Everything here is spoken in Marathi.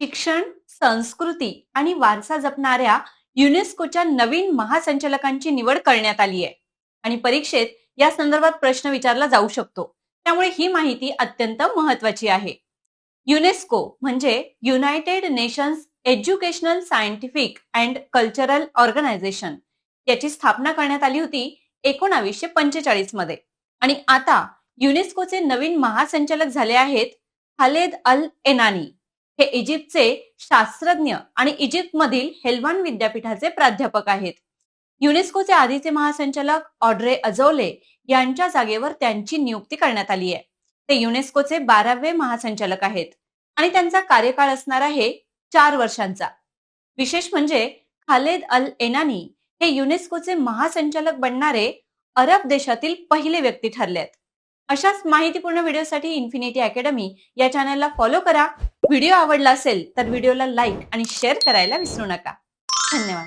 शिक्षण संस्कृती आणि वारसा जपणाऱ्या युनेस्कोच्या नवीन महासंचालकांची निवड करण्यात आली आहे. आणि परीक्षेत या संदर्भात प्रश्न विचारला जाऊ शकतो. त्यामुळे ही माहिती अत्यंत महत्वाची आहे. युनेस्को म्हणजे United nations educational scientific and cultural organisation याची स्थापना करण्यात आली होती एकोणावीसशे पंचेचाळीसमध्ये. आणि आता युनेस्कोचे नवीन महासंचालक झाले आहेत खालेद अल एनानी हे इजिप्तचे शास्त्रज्ञ आणि इजिप्तमधील हेल्वान विद्यापीठाचे प्राध्यापक आहेत. युनेस्कोचे आधीचे महासंचालक ऑड्रे अजोले यांच्या जागेवर त्यांची नियुक्ती करण्यात आली आहे. ते युनेस्कोचे बारावे महासंचालक आहेत आणि त्यांचा कार्यकाळ असणार आहे चार वर्षांचा. विशेष म्हणजे खालेद अल एनानी हे युनेस्कोचे महासंचालक बनणारे अरब देशातील पहिले व्यक्ती ठरले आहेत अशाच माहितीपूर्ण व्हिडिओसाठी इन्फिनिटी अकॅडमी या चॅनलला फॉलो करा. व्हिडिओ आवडला असेल तर व्हिडिओला लाईक आणि शेअर करायला विसरू नका. धन्यवाद.